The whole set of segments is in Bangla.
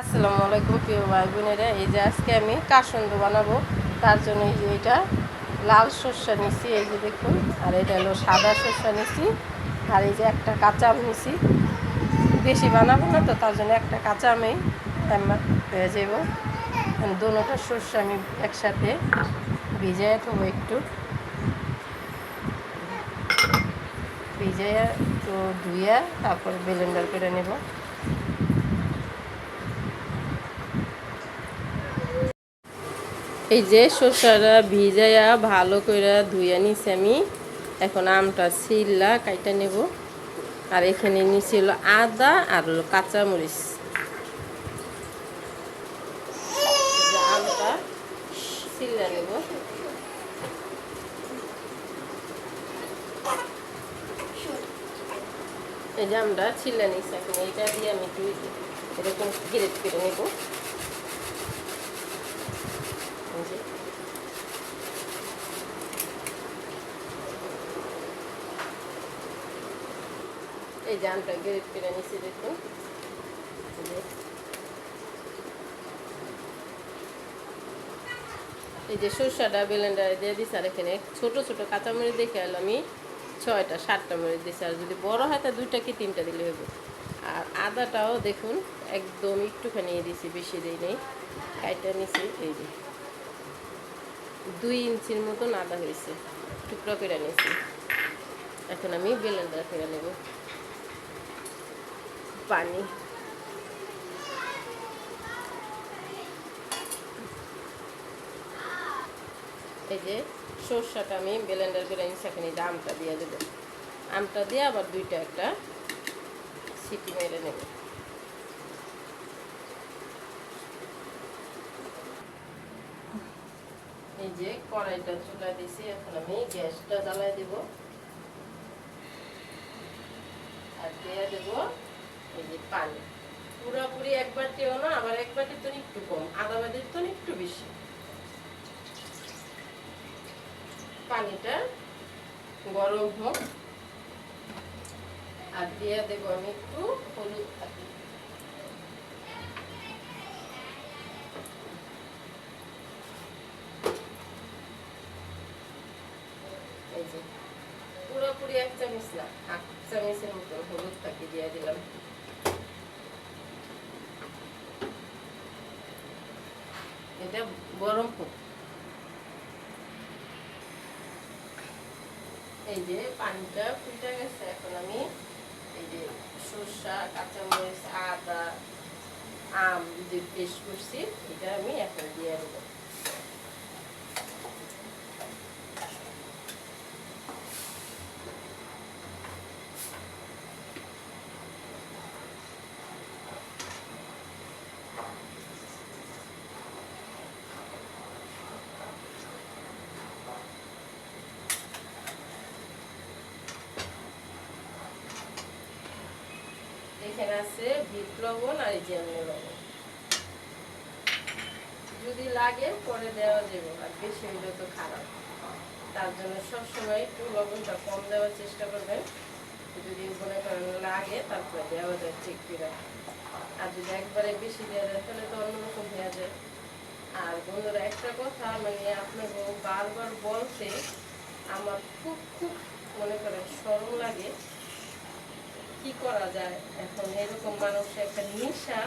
আসসালামু আলাইকুম প্রিয় ভাই বোনেরা এই যে আজকে আমি কাসন্দ বানাবো। তার জন্য এই যে এটা লাল শস্যা নিছি এই যে দেখুন, আর এটা হলো সাদা শস্যা নিছি আর এই যে একটা কাঁচা আম নিছি বেশি বানাবো না তো, তার জন্য একটা কাঁচা আমি হয়ে যাব। দুটা শস্য আমি একসাথে ভিজাইয়া থব একটু। ভিজাইয়া তো ধুইয়া তারপর ব্লেন্ডার করে নেব। এই যে শসাটা ভিজাইয়া ভালো করে ধুইয়া নিছি আমি। এখন আমটা ছিল্লা কাইটা নেব। আর এখানে নিচে হলো আদা আর হলো কাঁচামরিচ। আমটা এই যে আমরা ছিল্লা নিচ্ছি এখন, এইটা দিয়ে আমি এরকম গ্রেট করে নেব এই যে এই যে আমটা গ্রেট করে নিচ্ছি দেখুন। এই যে সরষাটা ব্লেন্ডারে দিয়ে দিছি আর এখানে ছোটো ছোট কাঁচামরিচ দেখে এলো আমি ছয়টা, সাতটা মরিচ দিছি। আর যদি বড় হয় তা দুইটা কি তিনটা দিলে হবে আর আদাটাও দেখুন একদম একটুখানি দিছি, বেশি দিই নেই। কাইটা নিছি, এই যে দুই ইঞ্চির মতন আদা হয়েছে টুকরা করে নিয়েছি এখন আমি ব্লেন্ডার করে নেব। পানি। এই যে সর্ষাটা আমি ব্লেন্ডার করে নিচ্ছি এখন আমটা দিয়ে দেবো। আমটা দিয়ে আবার দুইটা একটা সিটি মেরে নেব। এই যে কড়াইটা চুলা দিছি এখন আমি গ্যাসটা জ্বালাই দেব। আর দিয়ে দেব এই যে পানি। পুরোপুরি এক বাটিও না, আবার এক বাটির তো একটু কম আধা বাটির তো একটু বেশি। পানিটা গরম হোক। আর দিয়ে দেবো আমি একটু হলুদ যে, পুরোপুরি এক চামচ না, হাফ চামচের মতো হলুদ পাখি দিয়ে দিলাম। এটা গরম হোক এই যে পানিটা ফুটে গেছে, এখন আমি এই যে সর্ষা, কাঁচামরিচ, আদা, আম যে পেস্ট করছি, এটা আমি এখন দিয়ে দেবো। এখানে আছে বিট লবণ আর এই লবণ যদি লাগে পরে দেওয়া যাবে, আর বেশি হলে তো খারাপ। তার জন্য সবসময় একটু লবণটা কম দেওয়ার চেষ্টা করবেন। যদি মনে করেন লাগে, তারপরে দেওয়া যায় ঠিক করে আর যদি একবারে বেশি দেওয়া যায়, তাহলে তো অন্যরকম হয়ে যায়। আর বন্ধুরা, একটা কথা মানে আপনাকে বারবার বলতে আমার খুব খুব মনে করেন সরম লাগে। কি করা যায়? এখন এরকম মানুষের একটা নেশা,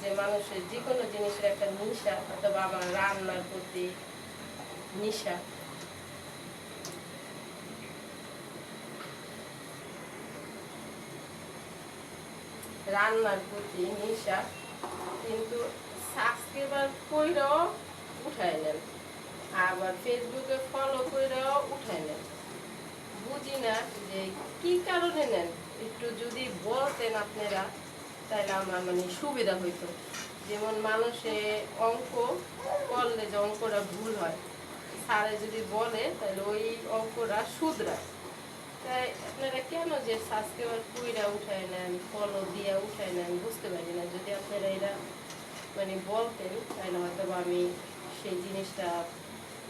যে মানুষের যে কোনো জিনিসের একটা নেশা, অথবা আবার রান্নার প্রতি নেশা। রান্নার প্রতি নেশা, কিন্তু সাবস্ক্রাইবার কইরাও উঠায় নেন, আবার ফেসবুকে ফলো কইরাও উঠায় নেন। বুঝি না যে কি কারণে নেন? একটু যদি বলতেন আপনারা, তাহলে আমার মানে সুবিধা হইতো। যেমন মানুষে অঙ্ক করলে যে অঙ্কটা ভুল হয়, স্যারে যদি বলে, তাহলে ওই অঙ্কটা শুধরায়। তাই আপনারা কেন যে সাবস্ক্রাইবার কুইরা উঠায় নেন ফলো দিয়ে উঠায় নেন বুঝতে পারি না। যদি আপনারা এরা মানে বলতেন, তাহলে হয়তো আমি সেই জিনিসটা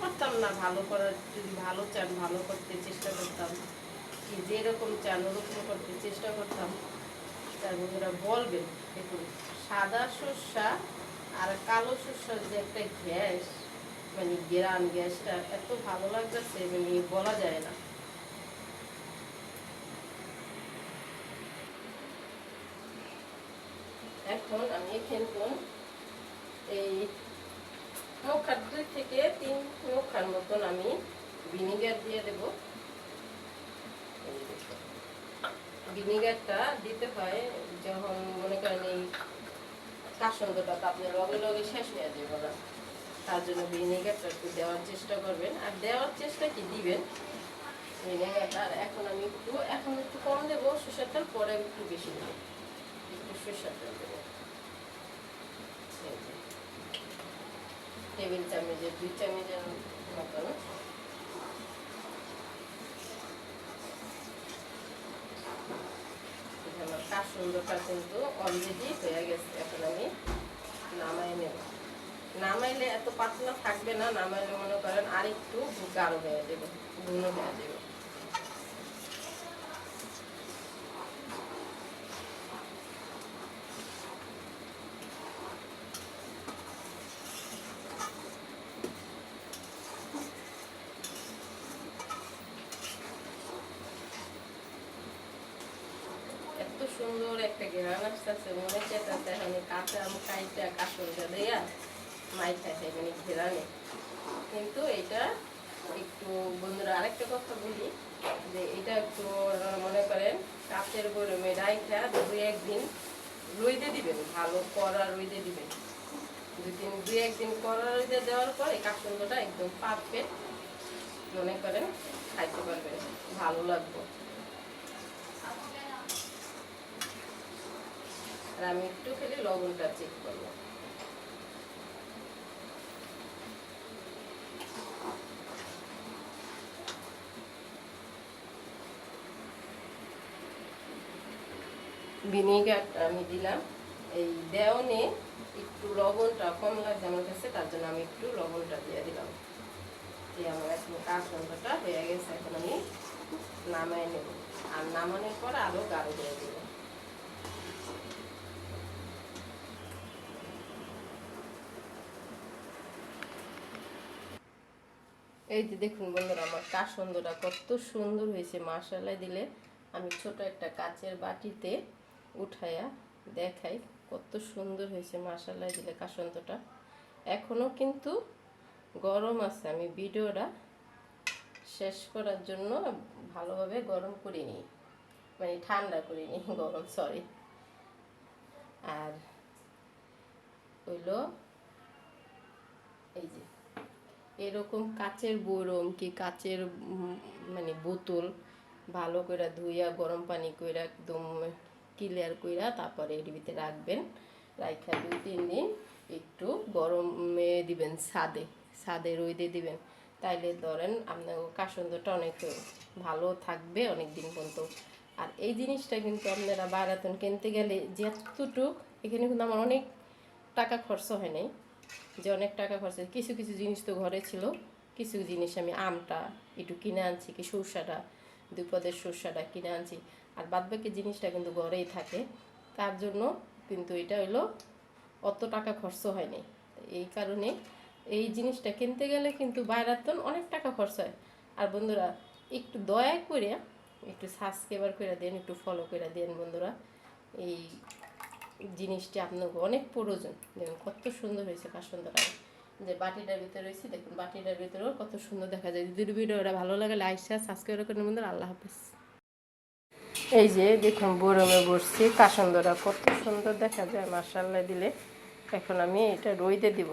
করতাম না, ভালো করার, যদি ভালো চান, ভালো করতে চেষ্টা করতাম। যেরকম চান ওরকম করতে চেষ্টা করতাম, তার বন্ধুরা বলবেন একটু সাদা সর্ষা আর কালো সর্ষার যে একটা গ্যাস মানে গ্রান গ্যাসটা এত ভালো লাগতেছে মানে বলা যায় না। এখন আমি কিন্তু এই মুখার থেকে তিন মুখার মতন আমি ভিনিগার দিয়ে দেব। ভিনিগারটা দিতে হয় যখন মনে করেন এই কাসন্দটা তো আপনার লগে লগে শেষ হয়ে যাবে না তার জন্য ভিনেগারটা একটু দেওয়ার চেষ্টা করবেন। আর দেওয়ার চেষ্টা কি দিবেন? ভিনেগারটা আর এখন আমি একটু, এখন একটু কম দেবো সরষের তেল পরে একটু বেশি দেবো। একটু তেল দেবো। টেবিল চামচের দুই চামচের মতন এই কাসুন্দরটা কিন্তু অলরেডি হয়ে গেছে এখন আমি নামাই নেব। নামাইলে এত পাতলা থাকবে না, নামাইলে মনে করেন আরেকটু গাঢ় হয়ে যাবে ঘন হয়ে যাবে এত সুন্দর একটা ঘেরান আসতেছে, মনে চেতাছে আমি কাঁচা আম কাইটা কাঁচলটা দেয়া মাই খাইছে মানে ঘেরানে কিন্তু এটা একটু বন্ধুরা আরেকটা কথা বলি, যে এটা একটু মনে করেন, কাঁচের গরমে রাইখা দুই একদিন রইদে দিবেন, ভালো কড়া রইদে দিবেন। দুদিন দুই একদিন কড়া রইদে দেওয়ার পরে কাঁচলটা একদম পারফেক্ট মনে করেন, খাইতে পারবেন, ভালো লাগবে। আর আমি একটু খেলে লবণটা চেক করব। ভিনিগারটা আমি দিলাম। এই দেওনে একটু লবণটা কম লাগছে আমার কাছে, তার জন্য আমি একটু লবণটা দিয়ে দিলাম। দিয়ে আমার এখন কাঁচটা হয়ে গেছে, এখন আমি নামাই নেব। আর নামানোর পর আরও গাঢ় হয়ে দেবো। এই যে দেখুন বন্ধুরা, আমার কাসন্দটা কত সুন্দর হয়েছে মাসালায় দিলে আমি ছোট একটা কাচের বাটিতে উঠাইয়া দেখাই, কত সুন্দর হয়েছে মাসালায় দিলে কাসন্দটা এখনও কিন্তু গরম আছে, আমি ভিডিওটা শেষ করার জন্য ভালোভাবে গরম করিনি মানে ঠান্ডা করিনি গরম সরি আর হইল, এই যে এরকম কাচের বরম কি কাচের মানে বোতল ভালো করে ধুইয়া, গরম পানি কইরা একদম ক্লিয়ার কইরা তারপরে এর ভিতরে রাখবেন। রাখা দুই, তিন দিন একটু গরমে দিবেন ছাদে ছাদে রইদে দিবেন। তাইলে ধরেন আপনার কাসন্দটা অনেক ভালো থাকবে অনেক দিন পর্যন্ত। আর এই জিনিসটা কিন্তু আপনারা বারাতন কিনতে গেলে যতটুক, এখানে কিন্তু আমার অনেক টাকা খরচ হয় নাই। যে অনেক টাকা খরচ। কিছু কিছু জিনিস তো ঘরে ছিল। কিছু জিনিস আমি আমটা একটু কিনে আনছি, কি সরষাটা দুই পদের সরষাটা কিনে আনছি। আর বাদবাকি জিনিসটা কিন্তু ঘরেই থাকে। তার জন্য কিন্তু এটা হলো অত টাকা খরচ হয়নি। এই কারণে এই জিনিসটা কিনতে গেলে কিন্তু বাইরাতন অনেক টাকা খরচ হয়। আর বন্ধুরা, একটু দয়া করে, একটু সাবস্ক্রাইবার করে দেন, একটু ফলো করে দেন বন্ধুরা। এই জিনিসটি আপনাকে অনেক প্রয়োজন। দেখুন, কত সুন্দর হয়েছে কাসন্দটা যে বাটিটার ভিতরে রয়েছে, দেখুন, বাটিটার ভিতরেও কত সুন্দর দেখা যায়। যদি ভিডিওটা ভালো লাগে লাইক শেয়ার সাবস্ক্রাইব করে বন্ধুরা। আল্লাহ হাফিজ। এই যে, দেখুন, বরমে বসছি। কাসন্দরা কত সুন্দর দেখা যায় মার্শাল্লাহ দিলে। এখন আমি এটা রইদে দিব।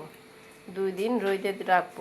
দুই দিন রইদে রাখব।